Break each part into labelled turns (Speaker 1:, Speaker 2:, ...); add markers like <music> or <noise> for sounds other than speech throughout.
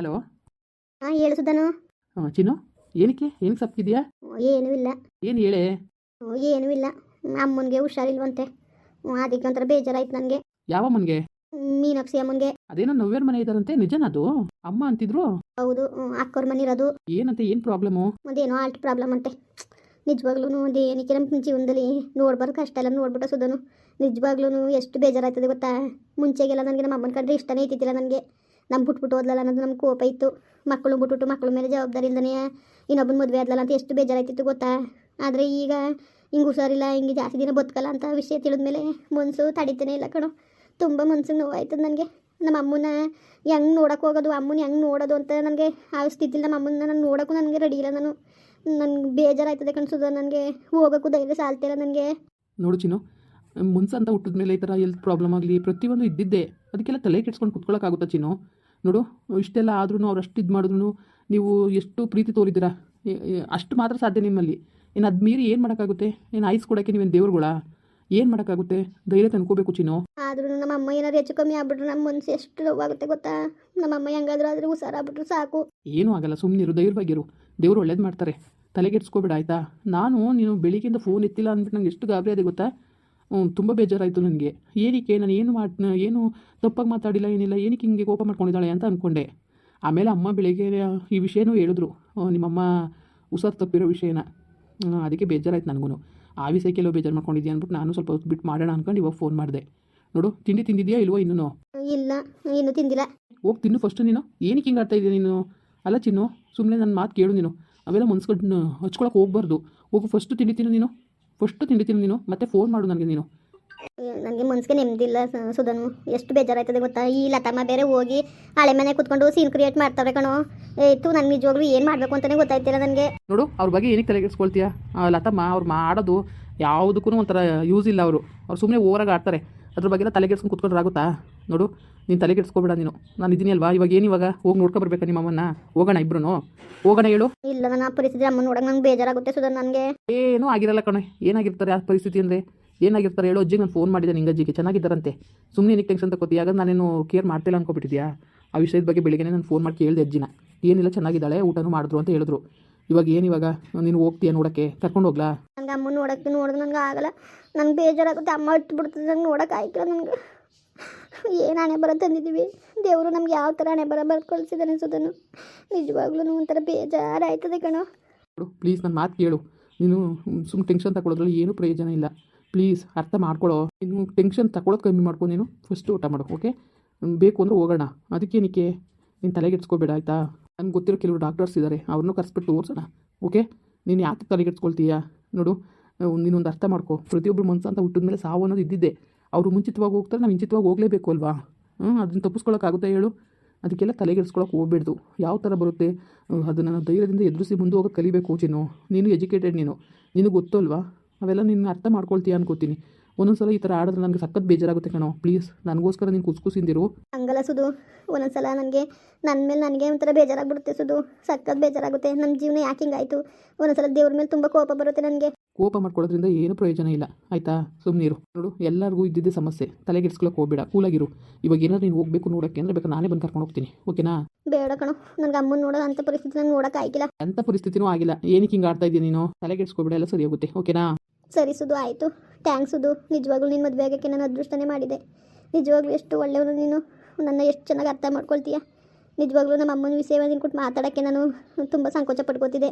Speaker 1: Hello?
Speaker 2: ಹಾಂ ಹೇಳು ಸುಧಾನು.
Speaker 1: ಹಾಂ ಚಿನ್ನು ಏನಕ್ಕೆ? ಏನಕ್ಕೆ ಸಪ್ಪಿದ್ಯಾ
Speaker 2: ಏನೂ ಇಲ್ಲ.
Speaker 1: ಏನು ಹೇಳೆ?
Speaker 2: ಏನೂ ಇಲ್ಲ. ಅಮ್ಮನಿಗೆ ಹುಷಾರಿಲ್ವಂತೆ. ಹ್ಞೂ, ಅದಕ್ಕೆ ಒಂಥರ ಬೇಜಾರಾಯ್ತು ನನಗೆ.
Speaker 1: ಯಾವ ಅಮ್ಮನಿಗೆ?
Speaker 2: ಮೀನಾಕ್ಷಿ ಅಮ್ಮನಿಗೆ.
Speaker 1: ಅದೇನೋ ನವ್ಯರ ಮನೆ ಇದಾರಂತೆ ನಿಜನ ಅದು? ಅಮ್ಮ ಅಂತಿದ್ರು?
Speaker 2: ಹೌದು ಅಕ್ಕವ್ರ ಮನೆ ಇರೋದು.
Speaker 1: ಏನಂತೆ ಏನು ಪ್ರಾಬ್ಲಮ್ಮು
Speaker 2: ಅದೇನೋ ಆಲ್ಟ್ ಪ್ರಾಬ್ಲಮ್ ಅಂತೆ. ನಿಜವಾಗ್ಲೂ ಅದೇನಕ್ಕೆ ನಮ್ಮ ಜೀವನದಲ್ಲಿ ನೋಡ್ಬಾರ್ದು ಕಷ್ಟ ಎಲ್ಲ ನೋಡ್ಬಿಟ್ಟು ಸುದನು ನಿಜವಾಗ್ಲೂ ಎಷ್ಟು ಬೇಜಾರಾಯ್ತದೆ ಗೊತ್ತಾ? ಮುಂಚೆಗೆಲ್ಲ ನನಗೆ ನಮ್ಮ ಅಮ್ಮನ ಕಂಡ್ರೆ ಇಷ್ಟನೇ ಇದ್ದಿದ್ದಿಲ್ಲ ನನಗೆ. ನಮ್ಮ ಬಿಟ್ಬಿಟ್ಟು ಓದ್ಲಲ್ಲ ಅನ್ನೋದು ನಮ್ಗೆ ಕೋಪ ಇತ್ತು. ಮಕ್ಕಳು ಬಿಟ್ಬಿಟ್ಟು ಮಕ್ಕಳ ಮೇಲೆ ಜವಾಬ್ದಾರಿ ಇಲ್ದೇ ಇನ್ನೊಬ್ಬನ ಮದುವೆ ಆದ್ಲಲ್ಲ ಅಂತ ಎಷ್ಟು ಬೇಜಾರಾಯ್ತಿತ್ತು ಗೊತ್ತಾ? ಆದರೆ ಈಗ ಹಿಂಗೆ ಹುಷಾರಿಲ್ಲ, ಹಿಂಗೆ ಜಾಸ್ತಿ ದಿನ ಬದುಕಲ್ಲ ಅಂತ ವಿಷಯ ತಿಳಿದ ಮೇಲೆ ಮನಸ್ಸು ತಡಿತೇನೆ ಇಲ್ಲ ಕಣೋ. ತುಂಬ ಮನ್ಸಿಗೆ ನೋವಾಯ್ತದೆ ನನಗೆ. ನಮ್ಮ ಅಮ್ಮನ ಹೆಂಗೆ ನೋಡೋಕೆ ಹೋಗೋದು, ಅಮ್ಮನ ಹೆಂಗೆ ನೋಡೋದು ಅಂತ ನನಗೆ ಆ ಸ್ಥಿತಿಲಿ ನಮ್ಮ ಅಮ್ಮನ ನಾನು ನೋಡೋಕ್ಕೂ ನನಗೆ ರೆಡಿ ಇಲ್ಲ ನಾನು. ನನಗೆ ಬೇಜಾರಾಯ್ತದೆ ಕಣ್ಸುದ ನನಗೆ ಹೋಗೋಕ್ಕೂ ಧೈರ್ಯ ಸಾಲ್ತಿಲ್ಲ ನನಗೆ.
Speaker 1: ನೋಡು ಚಿನ್ನು ಮುನ್ಸ ಅಂತ ಹುಟ್ಟಿದ ಮೇಲೆ ಈ ಥರ ಎಲ್ತ್ ಪ್ರಾಬ್ಲಮ್ ಆಗಲಿ ಪ್ರತಿಯೊಂದು ಇದ್ದಿದ್ದೆ, ಅದಕ್ಕೆಲ್ಲ ತಲೆ ಕೆಡ್ಸ್ಕೊಂಡು ಕುತ್ಕೊಳ್ಳೋಕ್ಕಾಗುತ್ತಾ ಚಿನ್ನು? ನೋಡು ಇಷ್ಟೆಲ್ಲ ಆದ್ರೂ ಅವ್ರು ಅಷ್ಟು ಇದು ಮಾಡಿದ್ರು ನೀವು ಎಷ್ಟು ಪ್ರೀತಿ ತೋರಿದ್ದೀರಾ? ಅಷ್ಟು ಮಾತ್ರ ಸಾಧ್ಯ ನಿಮ್ಮಲ್ಲಿ. ಇನ್ನು ಅದು ಮೀರಿ ಏನು ಮಾಡೋಕ್ಕಾಗುತ್ತೆ? ಏನು ಐಸ್ ಕೊಡೋಕ್ಕೆ ನೀವೇನು ದೇವ್ರುಗಳ? ಏನು ಮಾಡೋಕ್ಕಾಗುತ್ತೆ? ಧೈರ್ಯ ತನ್ಕೋಬೇಕು ಚಿನ್ನು.
Speaker 2: ಆದ್ರೂ ನಮ್ಮ ಅಮ್ಮ ಏನಾದ್ರು ಹೆಚ್ಚು ಕಮ್ಮಿ ಆಗ್ಬಿಟ್ರೆ ನಮ್ಮ ಮನಸ್ಸು ಎಷ್ಟು ನೋವಾಗುತ್ತೆ ಗೊತ್ತಾ? ನಮ್ಮ ಅಮ್ಮ ಹೆಂಗಾದ್ರೂ ಆದ್ರೆ ಹುಷಾರಾಗ್ಬಿಟ್ರೆ ಸಾಕು.
Speaker 1: ಏನೂ ಆಗಲ್ಲ ಸುಮ್ಮನಿರು ಧೈರ್ಯವಾಗಿರು. ದೇವ್ರು ಒಳ್ಳೇದು ಮಾಡ್ತಾರೆ. ತಲೆಗೆಡ್ಸ್ಕೊಬೇಡ ಆಯಿತಾ? ನಾನು ನೀನು ಬೆಳಿಗ್ಗೆಯಿಂದ ಫೋನ್ ಎತ್ತಿಲ್ಲ ಅಂದ್ಬಿಟ್ಟು ನಂಗೆ ಎಷ್ಟು ಗಾಬರಿ ಅದೇ ಗೊತ್ತಾ? ತುಂಬ ಬೇಜಾರಾಯಿತು ನನಗೆ. ಏನಕ್ಕೆ? ನಾನು ಏನು ಮಾಡಿ ಏನು ತಪ್ಪಾಗಿ ಮಾತಾಡಿಲ್ಲ ಏನಿಲ್ಲ ಏನಕ್ಕೆ ಹಿಂಗೆ ಕೋಪ ಮಾಡ್ಕೊಂಡಿದ್ದಾಳೆ ಅಂತ ಅಂದ್ಕೊಂಡೆ ಆಮೇಲೆ ಅಮ್ಮ ಬೆಳಿಗ್ಗೆ ಈ ವಿಷಯನೂ ಹೇಳಿದ್ರು. ನಿಮ್ಮಮ್ಮ ಹುಷಾರು ತಪ್ಪಿರೋ ವಿಷಯನ. ಅದಕ್ಕೆ ಬೇಜಾರಾಯ್ತು ನನಗೂ ಆ ವಿಷಯಕ್ಕೆ ಎಲ್ಲೋ ಬೇಜಾರು ಮಾಡ್ಕೊಂಡಿದ್ಯಾ ಅಂದ್ಬಿಟ್ಟು ನಾನು ಸ್ವಲ್ಪ ಹೊತ್ತು ಬಿಟ್ಟು ಮಾಡೋಣ ಅಂದ್ಕೊಂಡು ಇವಾಗ ಫೋನ್ ಮಾಡಿದೆ. ನೋಡು ತಿಂಡಿ ತಿಂದಿದ್ಯಾ ಇಲ್ವೋ ಇನ್ನೂ
Speaker 2: ಇಲ್ಲ ಇನ್ನೂ ತಿಂದಿಲ್ಲ.
Speaker 1: ಹೋಗಿ ತಿನ್ನು ಫಸ್ಟ್ ನೀನು. ಏನಕ್ಕೆ ಹಿಂಗೆ ಆಡ್ತಾ ಇದೀಯ ನೀನು? ಅಲ್ಲ ಚಿನ್ನು ಸುಮ್ಮನೆ ನನ್ನ ಮಾತು ಕೇಳು ನೀನು. ಅವೆಲ್ಲ ಮನ್ಸ್ಕೊಂಡು ಹಚ್ಕೊಳಕ್ಕೆ ಹೋಗ್ಬಾರ್ದು. ಹೋಗು ಫಸ್ಟು ತಿಂಡಿ ತಿನ್ನು ನೀನು. ಫಸ್ಟ್ ತಿಂಡಿ ತಿನ್ನು ನೀನು ಮತ್ತೆ ಫೋನ್ ಮಾಡು ನನಗೆ ನೀನು.
Speaker 2: ನನಗೆ ಮನ್ಸಿಗೆ ನೆಮ್ಮದಿಲ್ಲ ಸುಧನು. ಎಷ್ಟು ಬೇಜಾರಾಯ್ತದೆ ಗೊತ್ತಾ? ಈ ಲತಮ್ಮ ಬೇರೆ ಹೋಗಿ ಹಳೆ ಮನೆ ಕುತ್ಕೊಂಡು ಸೀನ್ ಕ್ರಿಯೇಟ್ ಮಾಡ್ತಾರೆ ಕಣೋ. ಇತ್ತು ನನ್ಗೆ ನಿಜವಾಗ್ಲೂ ಏನು ಮಾಡಬೇಕು ಅಂತಲೇ ಗೊತ್ತಾಯ್ತಿಲ್ಲ ನನಗೆ.
Speaker 1: ನೋಡು ಅವ್ರ ಬಗ್ಗೆ ಏನಕ್ಕೆ ತಲೆಗೆಡ್ಸ್ಕೊಳ್ತೀಯ ಲತಮ್ಮ ಅವ್ರು ಮಾಡೋದು ಯಾವುದಕ್ಕೂ ಒಂಥರ ಯೂಸ್ ಇಲ್ಲ ಅವರು. ಅವ್ರು ಸುಮ್ಮನೆ ಓವರಾಗಿ ಆಡ್ತಾರೆ. ಅದ್ರ ಬಗ್ಗೆ ತಲೆ ತಲೆಗೆಡ್ಸ್ಕೊಂಡು ಕುತ್ಕೊಂಡ್ರೆ ಆಗುತ್ತಾ? ನೋಡು ನೀನು ತಲೆಗೆಡ್ಸ್ಕೊಬೇಡ ನೀನು. ನಾನು ಇದ್ದೀನಿ ಅಲ್ವಾ? ಇವಾಗ ಏನು ಇವಾಗ? ಹೋಗಿ ನೋಡ್ಕೊ ಬರ್ಬೇಕಾ ನಿಮ್ಮ ಅಮ್ಮನ ಹೋಗೋಣ ಇಬ್ರು ಹೋಗೋಣ ಹೇಳು.
Speaker 2: ಇಲ್ಲ ನಾನು ಆ ಪರಿಸ್ಥಿತಿ ಅಮ್ಮ ನೋಡೋಕೆ ನಂಗೆ ಬೇಜಾರಾಗುತ್ತೆ ಸುಧನ್ ನನಗೆ.
Speaker 1: ಏನೂ ಆಗಿರಲ್ಲ ಕಣೆ. ಏನಾಗಿರ್ತಾರೆ ಆ ಪರಿಸ್ಥಿತಿ ಅಂದರೆ? ಏನಾಗಿರ್ತಾರೆ? ಹೇಳೋ ಅಜ್ಜಿಗೆ ನಾನು ಫೋನ್ ಮಾಡಿದೆ ನಿಂಗೆ ಅಜ್ಜಿಗೆ. ಚೆನ್ನಾಗಿದ್ದಾರಂತೆ. ಸುಮ್ಮನೆ ಏನಕ್ಕೆ ಟೆನ್ಷನ್ ತಗೋತಿ ಆಗ ನಾನೇನು ಕೇರ್ ಮಾಡ್ತಿಲ್ಲ ಅನ್ಕೊಬಿಟ್ಟಿದ್ಯಾ? ಆ ವಿಷಯದ ಬಗ್ಗೆ ಬೆಳಿಗ್ಗೆ ನಾನು ಫೋನ್ ಮಾಡಿ ಕೇಳಿದೆ ಅಜ್ಜಿನ. ಏನಿಲ್ಲ ಚೆನ್ನಾಗಿದ್ದಾಳೆ ಊಟನೂ ಮಾಡಿದ್ರು ಅಂತ ಹೇಳಿದ್ರು. ಇವಾಗ ಏನು ಇವಾಗ? ನೀನು ಹೋಗ್ತೀಯ ನೋಡಕ್ಕೆ? ಕರ್ಕೊಂಡು ಹೋಗ್ಲಾ?
Speaker 2: ನಂಗೆ ಅಮ್ಮ ನೋಡಕ್ಕೆ ನೋಡಿದ್ರೆ ನನಗೆ ಆಗಲ್ಲ. ನಂಗೆ ಬೇಜಾರಾಗುತ್ತೆ. ಅಮ್ಮ ಇಟ್ಟು ಬಿಡ್ತದೆ ನಂಗೆ ನೋಡೋಕೆ ಆಯ್ತಿಲ್ಲ ನನಗೆ ಏನು ಹಣೆ ಬರ ತಂದಿದ್ದೀವಿ? ದೇವರು ನಮ್ಗೆ ಯಾವ ಥರ ಹಣೆ ಬರ ಬರ್ ಕಳಿಸಿದ್ದಾನೆ ಸುಧನು? ನಿಜವಾಗ್ಲೂ ಒಂಥರ ಬೇಜಾರಾಯ್ತದೆ ಕಣೋ.
Speaker 1: ನೋಡು ಪ್ಲೀಸ್ ನನ್ನ ಮಾತು ಕೇಳು. ನೀನು ಸುಮ್ ಟೆನ್ಷನ್ ತಗೊಳ್ಳೋದ್ರಲ್ಲಿ ಏನೂ ಪ್ರಯೋಜನ ಇಲ್ಲ. ಪ್ಲೀಸ್ ಅರ್ಥ ಮಾಡ್ಕೊಳ್ಳೋ. ನೀನು ಟೆನ್ಷನ್ ತಗೊಳ್ಳೋದು ಕಮ್ಮಿ ಮಾಡ್ಕೊ ನೀನು. ಫಸ್ಟ್ ಊಟ ಮಾಡು ಓಕೆ ಬೇಕು ಅಂದರೆ ಹೋಗೋಣ. ಅದಕ್ಕೇನಕ್ಕೆ ನೀನು ತಲೆಗೆಡ್ಸ್ಕೋಬೇಡ ಆಯಿತಾ? ನಂಗೆ ಗೊತ್ತಿರೋ ಕೆಲವು ಡಾಕ್ಟರ್ಸ್ ಇದ್ದಾರೆ ಅವ್ರನ್ನೂ ಕರೆಸ್ಬಿಟ್ಟು ತೋರಿಸೋಣ ಓಕೆ ನೀನು ಯಾಕೆ ತಲೆಗೆಡ್ಸ್ಕೊಳ್ತೀಯಾ? ನೋಡು ನೀನೊಂದು ಅರ್ಥ ಮಾಡ್ಕೊ. ಪ್ರತಿಯೊಬ್ಬರು ಮನಸ್ಸು ಅಂತ ಹುಟ್ಟಿದ ಮೇಲೆ ಸಾವು ಅನ್ನೋದು ಇದ್ದಿದ್ದೆ. ಅವರು ಮುಂಚಿತವಾಗಿ ಹೋಗ್ತಾರೆ, ನಾವು ಮುಂಚಿತವಾಗಿ ಹೋಗಲೇಬೇಕು ಅಲ್ವಾ? ಹ್ಞೂ ಅದನ್ನು ತಪ್ಪಿಸ್ಕೊಳ್ಳೋಕ್ಕಾಗುತ್ತೆ ಹೇಳು? ಅದಕ್ಕೆಲ್ಲ ತಲೆಗೆಡ್ಸ್ಕೊಳಕ್ಕೆ ಹೋಗ್ಬೇಡ್ದು. ಯಾವ ಥರ ಬರುತ್ತೆ? ಅದನ್ನು ಧೈರ್ಯದಿಂದ ಎದುರಿಸಿ ಮುಂದೆ ಹೋಗೋದು ಕಲಿಬೇಕು ಚಿನ್ನು ನೀನು ಎಜುಕೇಟೆಡ್ ನೀನು. ನಿನಗೆ ಗೊತ್ತು ಅಲ್ವಾ ಅವೆಲ್ಲ ನಿನ್ನ ಅರ್ಥ ಮಾಡ್ಕೊಳ್ತೀಯ ಅನ್ಕೋತೀನಿ. ಒಂದೊಂದು ಸಲ ಈ ಥರ ಆಡಿದ್ರೆ ನನಗೆ ಸಖತ್ ಬೇಜಾರಾಗುತ್ತೆ ಕಣೋ. ಪ್ಲೀಸ್ ನನಗೋಸ್ಕರ ನೀನು ಕುಸ್ ಕುಸಿಂದಿರು
Speaker 2: ಹಂಗಲ್ಲ ಸುದು ಒಂದೊಂದ್ಸಲ ನನಗೆ ನನ್ನ ಮೇಲೆ ನನಗೆ ಒಂಥರ ಬೇಜಾರಾಗ್ಬಿಡುತ್ತೆ ಸುದು ಸಖತ್ ಬೇಜಾರಾಗುತ್ತೆ. ನಮ್ಮ ಜೀವನ ಯಾಕೆ ಹಿಂಗಾಯ್ತು ಒಂದೊಂದ್ಸಲ ದೇವ್ರ ಮೇಲೆ ತುಂಬ ಕೋಪ ಬರುತ್ತೆ ನನಗೆ.
Speaker 1: ಕೋಪ ಮಾಡ್ಕೊಳ್ಳೋದ್ರಿಂದ ಏನು ಪ್ರಯೋಜನ ಇಲ್ಲ. ಆಯಿತಾ? ಸುಮ್ಮನಿರು ನೋಡು ಎಲ್ಲರಿಗೂ ಇದ್ದಿದ್ದೇ ಸಮಸ್ಯೆ. ತಲೆಗೆಡ್ಸ್ಕೊಳಕ್ಕೆ ಹೋಗ್ಬೇಡ. ಕೂಲಾಗಿರು. ಇವಾಗ ಏನಾದ್ರು ನೀನು ಹೋಗಬೇಕು ನೋಡೋಕ್ಕೆ ಅಂದ್ರೆ ಬೇಕಾದ್ರೆ ನಾನೇ ಬಂದು ಕರ್ಕೊಂಡು ಹೋಗ್ತೀನಿ. ಓಕೆನಾ?
Speaker 2: ಬೇಡ ಕಣೋ. ನನಗೆ ಅಮ್ಮನ ನೋಡೋ ಅಂತ ಪರಿಸ್ಥಿತಿ ನಂಗೆ ನೋಡೋಕೆ ಆಗಿಲ್ಲ.
Speaker 1: ಅಂಥ ಪರಿಸ್ಥಿತಿನೂ ಆಗಿಲ್ಲ. ಏನಕ್ಕೆ ಹಿಂಗೆ ಆಡ್ತಾ ಇದೀಯ ನೀನು? ತಲೆಗೆಡ್ಸ್ಕೊಬೇಡ ಎಲ್ಲ ಸರಿ ಹೋಗುತ್ತೆ ಓಕೆನಾ?
Speaker 2: ಸರಿ ಸುದು ಆಯಿತು. ಥ್ಯಾಂಕ್ಸ್, ಅದು ನಿಜವಾಗ್ಲೂ ನಿನ್ನ ಮದುವೆ ಆಗೋಕ್ಕೆ ನಾನು ಅದೃಷ್ಟನೇ ಮಾಡಿದೆ. ನಿಜವಾಗ್ಲೂ ಎಷ್ಟು ಒಳ್ಳೆಯವನು ನೀನು. ನನ್ನ ಎಷ್ಟು ಚೆನ್ನಾಗಿ ಅರ್ಥ ಮಾಡ್ಕೊಳ್ತೀಯ. ನಿಜವಾಗ್ಲೂ ನಮ್ಮ ಅಮ್ಮನ ವಿಷಯ ನಿನ್ಕೊಟ್ಟು ಮಾತಾಡೋಕ್ಕೆ ನಾನು ತುಂಬ ಸಂಕೋಚ ಪಡ್ಕೋತಿದ್ದೆ.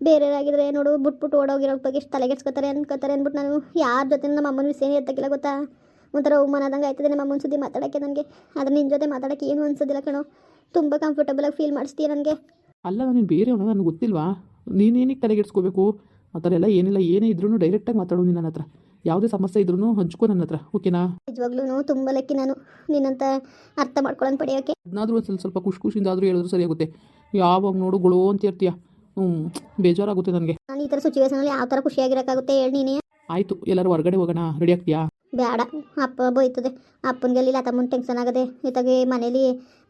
Speaker 2: ಬೇರೆಯವರಾಗಿದ್ರೆ ನೋಡು, ಬಿಟ್ಬಿಟ್ಟು ಓಡೋಗಿರೋ ಬಗ್ಗೆ ಎಷ್ಟು ತಲೆಗೆಡ್ಸ್ಕೊತಾರೆ ಅನ್ಕೋತಾರೆ ಅಂದ್ಬಿಟ್ಟು ನಾನು ಯಾರ ಜೊತೆ ನಮ್ಮ ಅಮ್ಮನ ವಿಷಯನೇ ಎತ್ತಕ್ಕಿಲ್ಲ ಗೊತ್ತಾ? ಒಂಥರ ಅವಮಾನದಂಗೆ ಆಯ್ತದೆ ನಮ್ಮ ಅಮ್ಮನ ಸುದ್ದಿ ಮಾತಾಡೋಕ್ಕೆ ನನಗೆ. ಆದರೆ ನಿನ್ನ ಜೊತೆ ಮಾತಾಡೋಕ್ಕೆ ಏನು ಅನ್ಸೋದಿಲ್ಲ ಕಣೋ. ತುಂಬ ಕಂಫರ್ಟಬಲಾಗಿ ಫೀಲ್ ಮಾಡಿಸ್ತೀಯ ನನಗೆ.
Speaker 1: ಅಲ್ಲ, ನೀನು ಬೇರೆಯವನ? ನನಗೆ ಗೊತ್ತಿಲ್ವಾ? ನೀನೇನಿಗೆ ತಲೆಗೆಡ್ಸ್ಕೋಬೇಕು? ಆ ಥರ ಎಲ್ಲ ಏನಿಲ್ಲ, ಏನೇ ಇದ್ರೂ ಡೈರೆಕ್ಟಾಗಿ ಮಾತಾಡೋದು ನಿನ್ನ ನನ್ನ ಹತ್ರ. ಯಾವುದೇ ಸಮಸ್ಯೆ ಇದ್ರೂ ಹಂಚ್ಕೊ ನನ್ನ ಹತ್ರ ಓಕೆನಾ?
Speaker 2: ನಿಜವಾಗ್ಲೂ ತುಂಬ ಲಕ್ಕಿ ನಾನು. ನಿನ್ನಂತ ಅರ್ಥ ಮಾಡ್ಕೊಳ್ಳೋಣ ಪಡೆಯೋಕೆ.
Speaker 1: ಅದನ್ನಾದ್ರೂ ಒಂದು ಸ್ವಲ್ಪ ಸ್ವಲ್ಪ ಖುಷಿ ಖುಷಿಯಿಂದ ಆದರೂ ಹೇಳಿದ್ರು ಸರಿಯಾಗುತ್ತೆ ಯಾವಾಗ ನೋಡು ಗೊಳೋ ಅಂತ ಇರ್ತೀಯ. ಹ್ಞೂ ಬೇಜಾರಾಗುತ್ತೆ ನನಗೆ.
Speaker 2: ನಾನು ಈ ಥರ ಸಿಚುವೇಶನಲ್ಲಿ ಯಾವ ಥರ ಖುಷಿಯಾಗಿರೋಕ್ಕಾಗುತ್ತೆ ಹೇಳಿ ನೀನೇ.
Speaker 1: ಆಯಿತು ಎಲ್ಲರೂ ಹೊರಗಡೆ ಹೋಗೋಣ. ರೆಡಿ ಆಗ್ತೀಯಾ?
Speaker 2: ಬೇಡ ಅಪ್ಪ ಬೈತದೆ. ಅಪ್ಪನಿಗೆ ಅಲ್ಲಿ ಲತಮ್ಮನ ಟೆನ್ಷನ್ ಆಗದೆ. ಇತ್ತಾಗೆ ಮನೇಲಿ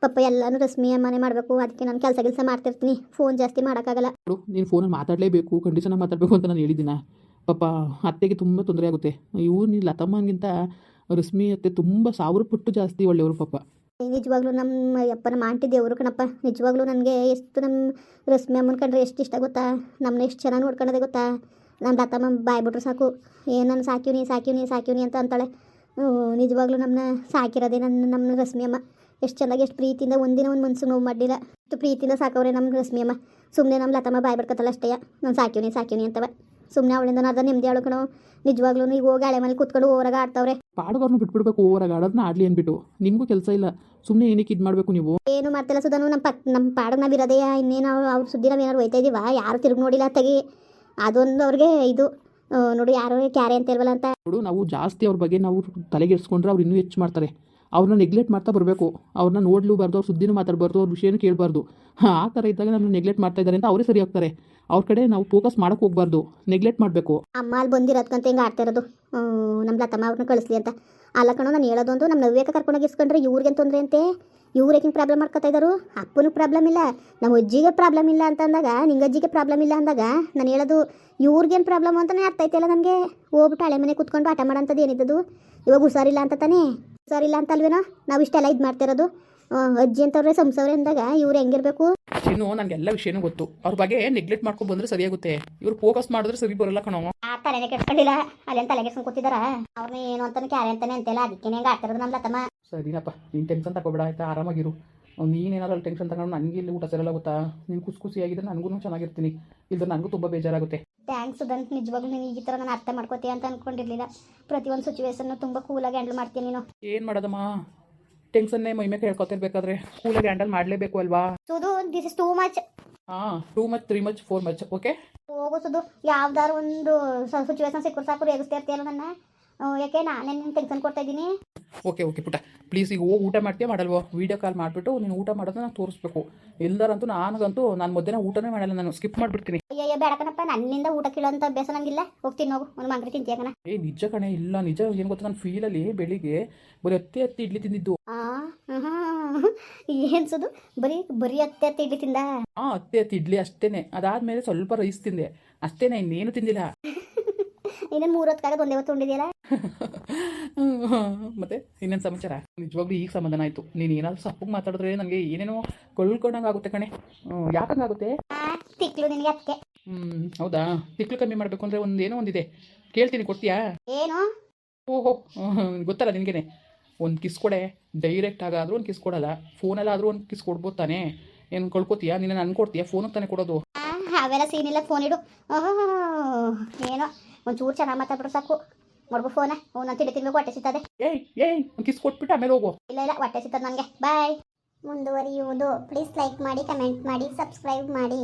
Speaker 2: ಪಪ್ಪ ಎಲ್ಲನೂ ರಶ್ಮಿಯ ಮನೆ ಮಾಡಬೇಕು. ಅದಕ್ಕೆ ನಾನು ಕೆಲಸ ಕೆಲಸ ಮಾಡ್ತಿರ್ತೀನಿ. ಫೋನ್ ಜಾಸ್ತಿ ಮಾಡೋಕ್ಕಾಗಲ್ಲ.
Speaker 1: ನೋಡು ನೀನು ಫೋನಲ್ಲಿ ಮಾತಾಡಲೇಬೇಕು. ಕಂಡೀಷನಾಗಿ ಮಾತಾಡಬೇಕು ಅಂತ ನಾನು ಹೇಳಿದ್ದೀನ? ಪಾಪ ಅತ್ತೆಗೆ ತುಂಬ ತೊಂದರೆ ಆಗುತ್ತೆ. ಇವ್ರು ಲತಮ್ಮನಿಗಿಂತ ರಶ್ಮಿ ಅತ್ತೆ ತುಂಬ ಸಾವಿರ ಪುಟ್ಟು ಜಾಸ್ತಿ ಒಳ್ಳೆಯವರು ಪಾಪ.
Speaker 2: ನಿಜವಾಗ್ಲೂ ನಮ್ಮ ಅಪ್ಪನ ನಮ್ಮ ಆಂಟಿ ದೇವರು ಕಣಪ್ಪ. ನಿಜವಾಗ್ಲೂ ನನಗೆ ಎಷ್ಟು ನಮ್ಮ ರಶ್ಮಿ ಅಮ್ಮನ ಕಂಡ್ರೆ ಎಷ್ಟು ಇಷ್ಟ ಗೊತ್ತಾ? ನಮ್ಮನ್ನ ಎಷ್ಟು ಚೆನ್ನಾಗಿ ನೋಡ್ಕೊಳ್ಳೋದೆ ಗೊತ್ತಾ? ನಮ್ಮ ಲತಮ್ಮ ಬಾಯ್ಬಿಟ್ರು ಸಾಕು. ಏ, ನಾನು ಸಾಕಿವ್ನಿ ಸಾಕಿವ್ನಿ ಸಾಕಿವ್ನಿ ಅಂತ ಅಂತಾಳೆ. ನಿಜವಾಗ್ಲೂ ನಮ್ಮನ್ನ ಸಾಕಿರೋದೆ ನನ್ನ ನಮ್ಮ ರಶ್ಮಿ ಅಮ್ಮ. ಎಷ್ಟು ಚೆನ್ನಾಗಿ, ಎಷ್ಟು ಪ್ರೀತಿಯಿಂದ ಒಂದಿನ ಒಂದು ಮನ್ಸು ನೋವು ಮಾಡಿಲ್ಲ ಎಷ್ಟು ಪ್ರೀತಿಯಿಂದ ಸಾಕವ್ರೆ ನಮ್ಮ ರಶ್ಮಿ ಅಮ್ಮ. ಸುಮ್ಮನೆ ನಮ್ಮ ಲತಮ್ಮ ಬಾಯ್ ಬಿಡ್ಕತ್ತಲ್ಲ ಅಷ್ಟೇ. ನಾನು ಸಾಕಿವ್ನಿ ಸಾಕಿವ್ನಿ ಅಂತವ. ಸುಮ್ಮನೆ ಅವಳಿಂದ ಅದ ನೆಮ್ಮದಿ ಆಳ್ಕಣೋ ನಿಜವಾಗ್ಲೂ ಈಗ ಹೋಗಿ ಹಳೆ ಮೇಲೆ ಕುತ್ಕೊಂಡು ಓರಾಗ ಆಡ್ತಾವ್ರೆ.
Speaker 1: ಪಾಡುಗಾರನು ಬಿಟ್ಬಿಡ್ಬೇಕು ಓವರಾಗ ಆಡೋದನ್ನ ಆಡ್ಲಿ ಅಂದ್ಬಿಟ್ಟು. ನಿಮಗೂ ಕೆಲಸ ಇಲ್ಲ. ಸುಮ್ಮನೆ ಏನಕ್ಕೆ ಇದು ಮಾಡಬೇಕು ನೀವು?
Speaker 2: ಏನು ಮಾಡ್ತಿಲ್ಲ ಸುಧಾನು ನಮ್ಮ ಪಕ್ ನಮ್ಮ ಪಾಡಗ್ ನಾವು ಇರೋದೇ ಇನ್ನೇನು ಅವ್ರ ಸುದ್ದಿ ನಾವು ಏನಾರು ಹೋಯ್ತಾ ಇದೀವ? ಯಾರು ತಿರುಗಿ ನೋಡಿಲ್ಲ ತೆಗಿ ಅದೊಂದು ಅವ್ರಿಗೆ ಇದು ನೋಡಿ ಯಾರು ಕ್ಯಾರೆ ಅಂತ ಇಲ್ವಲ್ಲ ಅಂತ.
Speaker 1: ನೋಡು ನಾವು ಜಾಸ್ತಿ ಅವ್ರ ಬಗ್ಗೆ ನಾವು ತಲೆಗೆಡ್ಸ್ಕೊಂಡ್ರೆ ಅವ್ರು ಇನ್ನೂ ಹೆಚ್ಚು ಮಾಡ್ತಾರೆ. ಅವ್ರನ್ನ ನೆಗ್ಲೆಕ್ಟ್ ಮಾಡ್ತಾ ಬರಬೇಕು. ಅವ್ರನ್ನ ನೋಡ್ಲೂಬಾರ್ದು ಅವ್ರ ಸುದ್ದಿನೂ ಮಾತಾಡಬಾರ್ದು, ಅವ್ರ ವಿಷಯನೂ ಕೇಳಬಾರ್ದು. ಆ ಥರ ಇದ್ದಾಗ ನಮ್ಮ ನೆಗ್ಲೆಕ್ಟ್ ಮಾಡ್ತಾ ಇದ್ದಾರೆ ಅಂತ ಅವರೇ ಸರಿ ಹೋಗ್ತಾರೆ ಅವ್ರ ಕಡೆ ನಾವು ಫೋಕಸ್ ಮಾಡೋಕೆ ಹೋಗ್ಬಾರ್ದು. ನೆಗ್ಲೆಕ್ಟ್ ಮಾಡಬೇಕು.
Speaker 2: ಅಮ್ಮ ಅಲ್ಲಿ ಬಂದಿರೋದ್ಕಂತ ಹಿಂಗೆ ಆಡ್ತಾ ಇರೋದು? ನಮ್ಮ ಲತಮ್ಮ ಅವ್ರನ್ನ ಕಳಿಸ್ಲಿ ಅಂತ. ಅಲ್ಲ ಕಣೋ, ನಾನು ಹೇಳೋದೊಂದು ನಮ್ಮ ನವ್ಯಕ ಕರ್ಕೊಂಡೋಗಿ ಇಸ್ಕೊಂಡ್ರೆ ಇವ್ರಿಗೆ ತೊಂದರೆ ಅಂತೆ? ಇವ್ರು ಯಾಕೆ ಪ್ರಾಬ್ಲಮ್ ಮಾಡ್ಕೊತಾ ಇದ್ದಾರೆ ಅಪ್ಪನಿಗೆ ಪ್ರಾಬ್ಲಮ್ ಇಲ್ಲ. ನಮ್ಮ ಅಜ್ಜಿಗೆ ಪ್ರಾಬ್ಲಮ್ ಇಲ್ಲ ಅಂತ ಅಂದಾಗ, ನಿಂಗೆ ಅಜ್ಜಿಗೆ ಪ್ರಾಬ್ಲಮ್ ಇಲ್ಲ ಅಂದಾಗ, ನಾನು ಹೇಳೋದು, ಇವ್ರಿಗೇನು ಪ್ರಾಬ್ಲಮ್ ಅಂತಲೇ ಅರ್ಥ ಆಯ್ತಿಲ್ಲ ನನಗೆ ಹೋಗ್ಬಿಟ್ಟು ಹಳೆ ಮನೆ ಕುತ್ಕೊಂಡು ಆಟ ಮಾಡೋಂಥದ್ದು ಏನಿದ್ದದು ಇವಾಗ ಹುಷಾರಿಲ್ಲ ಅಂತ ತಾನೇ? ಹುಷಾರಿಲ್ಲ ಅಂತ ಅಲ್ವೇನೋ? ನಾವು ಇಷ್ಟೆಲ್ಲ ಇದು ಮಾಡ್ತಿರೋದು ಆ, ಅಜ್ಜಿ ಅಂತವ್ರೆ ಸಂಸವ್ರೆ ಅಂದಾಗ ಇವ್ರು ಹೆಂಗಿರ್ಬೇಕು?
Speaker 1: ಇನ್ನು ನನಗೆಲ್ಲ ವಿಷಯನೂ ಗೊತ್ತು. ಅವ್ರ ಬಗ್ಗೆ ನೆಗ್ಲೆಕ್ಟ್ ಮಾಡ್ಕೊಂಡು ಬಂದ್ರೆ ಸರಿಯಾಗುತ್ತೆ. ಇವ್ರು ಫೋಕಸ್ ಮಾಡಿದ್ರೆ ಸರಿ ಬರಲ್ಲ ಕಣೋ.
Speaker 2: ಆ ತಲೆನೇ ಕೆಡ್ಸ್ಕೊಂಡಿಲ್ಲ. ಅಲ್ಲೇನು ತಲೆ ಕೆಡ್ಸ್ಕೊಂಡು ಕೂತಿದಾರ? ಅವ್ರನ್ನ ಏನು ಅಂತಾನೆ ಕ್ಯಾರೆ ಅಂತಾನೆ ಅಂತೆಲ್ಲ. ಅದಕ್ಕೆ ಹೆಂಗೆ ಆಡ್ತಿರೋದು ನಮ್ಮ ಲತಮ್ಮ
Speaker 1: ಸರಿನಪ್ಪ ನೀನು ಟೆನ್ಷನ್ ತಗೋಬೇಡ ಆಯ್ತಾ? ಆರಾಮಾಗಿರು. ನೀನೇನಾದ್ರು ಅಲ್ಲಿ ಟೆನ್ಷನ್ ತಗೊಂಡು ನನಗೆ ಇಲ್ಲಿ ಊಟ ಸರಿಯಲ್ಲ ಗೊತ್ತಾ? ನೀನು ಖುಷಿ ಖುಷಿಯಾಗಿದ್ರೆ ನನಗೂ ಚೆನ್ನಾಗಿರ್ತೀನಿ. ಇಲ್ಲದ್ರೆ ನನಗೂ ತುಂಬಾ ಬೇಜಾರಾಗುತ್ತೆ.
Speaker 2: ಥ್ಯಾಂಕ್ಸ್ ಅದಂತ ನಿಜವಾಗ್ಲೂ ನೀನು ಈ ಥರ ನಾನು ಅರ್ಥ ಮಾಡ್ಕೋತೀಯ ಅಂತ ಅನ್ಕೊಂಡಿರ್ಲಿಲ್ಲ. ಪ್ರತಿಯೊಂದು ಸಿಚುವೇಶನ್ ತುಂಬ ಕೂಲಾಗಿ ಹ್ಯಾಂಡಲ್ ಮಾಡ್ತೀನಿ ನೀನು.
Speaker 1: ಏನು ಮಾಡೋದಮ್ಮ? ಟೆನ್ಷನ್ನೇ ಮೈಮೇಲೆ ಹೇಳ್ಕೊತಿರ್ಬೇಕಾದ್ರೆ ಕೂಲಾಗಿ ಹ್ಯಾಂಡಲ್ ಮಾಡಲೇಬೇಕು ಅಲ್ವಾ?
Speaker 2: ಸುದು ದಿಸ್ ಇಸ್ ಟೂ ಮಚ್
Speaker 1: ಹಾಂ too much three much four much okay
Speaker 2: ಹೋಗು ಸುದು ಯಾವ್ದಾರು ಒಂದು ಸಿಚುವೇಶನ್ ಸಿಕ್ಕರು ಸಾಕು ರೇಗಿಸ್ತಾ ಇರ್ತೀಯಲ್ಲ ನನ್ನ. ಯಾಕೆ ನಾನೇ ನಿನ್ನ ಟೆನ್ಷನ್ ಕೊಡ್ತಾ ಇದ್ದೀನಿ.
Speaker 1: ಓಕೆ ಓಕೆ ಪುಟ್ಟ. ಪ್ಲೀಸ್ ಈಗ ಹೋಗಿ ಊಟ ಮಾಡ್ತೀಯ? ಮಾಡಲ್ವೋ? ವೀಡಿಯೋ ಕಾಲ್ ಮಾಡಿಬಿಟ್ಟು ನೀನು ಊಟ ಮಾಡೋದನ್ನ ತೋರಿಸ್ಬೇಕು. ಎಲ್ಲರಂತೂ ನನಗಂತೂ ನಾನು ಮಧ್ಯಾಹ್ನ ಊಟನೇ ಮಾಡಲ್ಲ ನಾನು ಸ್ಕಿಪ್ ಮಾಡಿಬಿಡ್ತೀನಿ.
Speaker 2: ಬೇಡ ಕಣಪ್ಪ ನನ್ನಿಂದ ಊಟ ಕೀಳೋಂಥ ಅಭ್ಯಾಸ ನನಗಿಲ್ಲ ಹೋಗ್ತೀನಿ ಹೋಗು ಒಂದು ಮಂಗ್ರಿ ತಿಂತೀಯಕನ
Speaker 1: ಏ ನಿಜ ಕಣೆ ಇಲ್ಲ. ನಿಜ ಏನು ಗೊತ್ತಾ ಫೀಲ್ ಫೀಲಲ್ಲಿ ಬೆಳಿಗ್ಗೆ ಬರೀ ಹತ್ತಿ ಹತ್ತಿ ಇಡ್ಲಿ ತಿಂದಿದ್ದು.
Speaker 2: ಆ ಏನು ಸುದು? ಬರೀ ಬರೀ ಅತ್ತೆ ಅತ್ತೆ ಇಡ್ಲಿ ತಿಂದ?
Speaker 1: ಹಾಂ ಹತ್ತಿ ಹತ್ತಿ ಇಡ್ಲಿ ಅಷ್ಟೇನೆ. ಅದಾದ್ಮೇಲೆ ಸ್ವಲ್ಪ ರೈಸ್ ತಿಂದೆ. ಅಷ್ಟೇನೆ ಇನ್ನೇನು ತಿಂದಿಲ್ಲ. <laughs>
Speaker 2: ಇನ್ನೇನು ಮೂರು ಹೊತ್ತಾಗದು ಒಂದೇ ಹೊತ್ತು ಉಂಡಿದೆಯಲ್ಲ? <laughs>
Speaker 1: ಮತ್ತೆ ಇನ್ನೊಂದು ಸಮಾಚಾರ? ನಿಜವಾಗ್ಲೂ ಈಗ ಸಮಾಧಾನ ಆಯ್ತು. ನೀನ್ ಏನಾದ್ರು ಸಪ್ಪಗೆ ಮಾತಾಡಿದ್ರೆ ನನಗೆ ಏನೇನೋ ಕೊಳ್ಕೊಂಡಂಗ ಆಗುತ್ತೆ ಕಣೆ. ಯಾಕಂಗಾಗುತ್ತೆ
Speaker 2: ತಿಕ್ಲು ನಿನಗೆ ಅದಕ್ಕೆ
Speaker 1: ಹ್ಞೂ ಹೌದಾ? ತಿಕ್ಲು ಕಮ್ಮಿ ಮಾಡಬೇಕು ಅಂದ್ರೆ ಒಂದೇನೋ ಏನೋ ಒಂದಿದೆ. ಕೇಳ್ತೀನಿ ಕೊಡ್ತೀಯಾ?
Speaker 2: ಏನು?
Speaker 1: ಓಹೋ ಗೊತ್ತಲ್ಲ ನಿನಗೇನೆ. ಒಂದ್ ಕಿಸ್ ಕೊಡೆ. ಡೈರೆಕ್ಟ್ ಆಗಾದರೂ ಒಂದ್ ಕಿಸ್ ಕೊಡಲ್ಲ. ಫೋನಲ್ಲಾದ್ರೂ ಒಂದ್ ಕಿಸ್ ಕೊಡ್ಬೋದು ತಾನೇ. ಏನು ಕಳ್ಕೊತೀಯಾ ನಿನ್ನ ಅನ್ಕೊಡ್ತೀಯಾ ಫೋನ್ ಫೋನಿಗೆ ತಾನೇ ಕೊಡೋದು.
Speaker 2: ಅವೆಲ್ಲ ಸೀನ್ ಇಲ್ಲ ಫೋನ್ ಇಡು. ಓಹೋ ಏನೋ. ಒಂಚೂರು ಚೆನ್ನಾಗಿ ಮಾತಾಡ್ಬಿಟ್ರು ಸಾಕು. ಮಾಡ್ಬು ಹ್ಞೂ ನಾನು ತಿಳಿ ತಿನ್ಬೇಕು ಹೊಟ್ಟೆ ಸಿಗ್ತದೆ.
Speaker 1: ಏಯ್ ಏಯ್ ಒಂದು ಕಿಸ್ ಕೊಟ್ಬಿಟ್ಟು ಆಮೇಲೆ ಹೋಗು.
Speaker 2: ಇಲ್ಲ ಇಲ್ಲ ಹೊಟ್ಟೆ ಸಿಗ್ತದೆ ನನಗೆ. ಬಾಯ್ ಮುಂದುವರಿಯುವುದು. ಪ್ಲೀಸ್ ಲೈಕ್ ಮಾಡಿ ಕಮೆಂಟ್ ಮಾಡಿ ಸಬ್ಸ್ಕ್ರೈಬ್ ಮಾಡಿ.